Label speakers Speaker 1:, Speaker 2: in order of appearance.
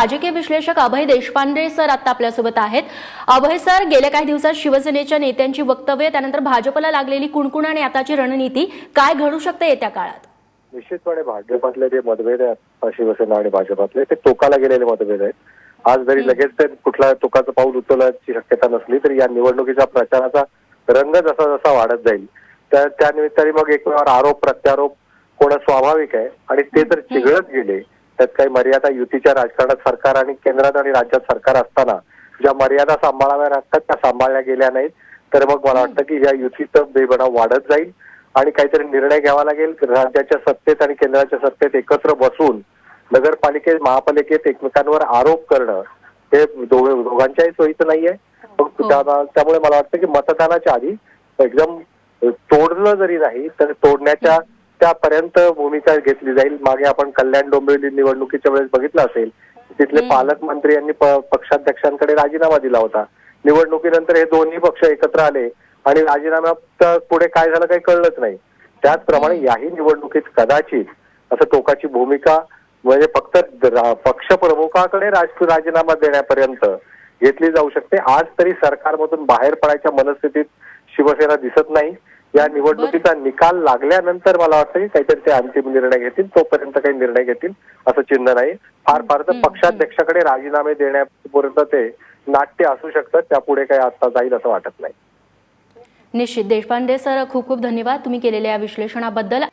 Speaker 1: राजकीय विश्लेषक अभय देशपांडे सर आता आपल्यासोबत आहेत. अभय सर गेल्या काही दिवसात शिवसेनेच्या नेत्यांची वक्तव्य त्यानंतर भाजपला लागलेली कुणकुण आणि आताची रणनीती काय घडू शकते येत्या काळात?
Speaker 2: निश्चितपणे भाजपातले जे मतभेद आहेत शिवसेना आणि भाजपातले ते टोकाला गेलेले मतभेद आहेत. आज जरी लगेच ते कुठल्या टोकाचं पाऊल उचलण्याची शक्यता नसली तरी या निवडणुकीचा प्रचाराचा रंग जसा जसा वाढत जाईल त्या त्या निमित्ताने मग एकमेकावर आरोप प्रत्यारोप होणं स्वाभाविक आहे आणि ते जर चिघळत गेले. त्यात काही मर्यादा युतीच्या राजकारणात सरकार आणि केंद्रात आणि राज्यात सरकार असताना ज्या मर्यादा सांभाळाव्या लागतात त्या सांभाळल्या गेल्या नाहीत. तर मग मला वाटतं की या युतीचं बेबनाव वाढत जाईल आणि काहीतरी निर्णय घ्यावा लागेल. राज्याच्या सत्तेत आणि केंद्राच्या सत्तेत एकत्र बसून नगरपालिकेत महापालिकेत एकमेकांवर आरोप करणं हे दोघ- दोघांच्याही सोयीचं नाहीये.
Speaker 1: हो.
Speaker 2: त्या- त्यामुळे मला वाटतं की मतदानाच्या आधी एकदम तोडलं जरी नाही तर तोडण्याच्या त्यापर्यंत भूमिका घेतली जाईल. मागे आपण कल्याण डोंबिवली निवडणुकीच्या वेळेस बघितलं असेल तिथले. पालकमंत्री यांनी पक्षाध्यक्षांकडे राजीनामा दिला होता. निवडणुकीनंतर हे दोन्ही पक्ष एकत्र आले आणि राजीनाम्यात पुढे काय झालं काही कळलंच नाही. त्याचप्रमाणे याही निवडणुकीत कदाचित असं टोकाची भूमिका म्हणजे फक्त पक्षप्रमुखाकडे राज राजीनामा देण्यापर्यंत घेतली जाऊ शकते. आज तरी सरकारमधून बाहेर पडायच्या मनस्थितीत शिवसेना दिसत नाही. या निवडणुकीचा निकाल लागल्यानंतर मला वाटतं की काहीतरी ते अंतिम निर्णय घेतील तोपर्यंत काही निर्णय घेतील असं चिन्ह नाही. फार फार तर पक्षाध्यक्षाकडे राजीनामे देण्यापर्यंत ते नाट्य असू शकतं त्यापुढे काही आता जाईल असं वाटत नाही.
Speaker 1: निश्चित. देशपांडे सर खूप खूप धन्यवाद तुम्ही केलेल्या या विश्लेषणाबद्दल.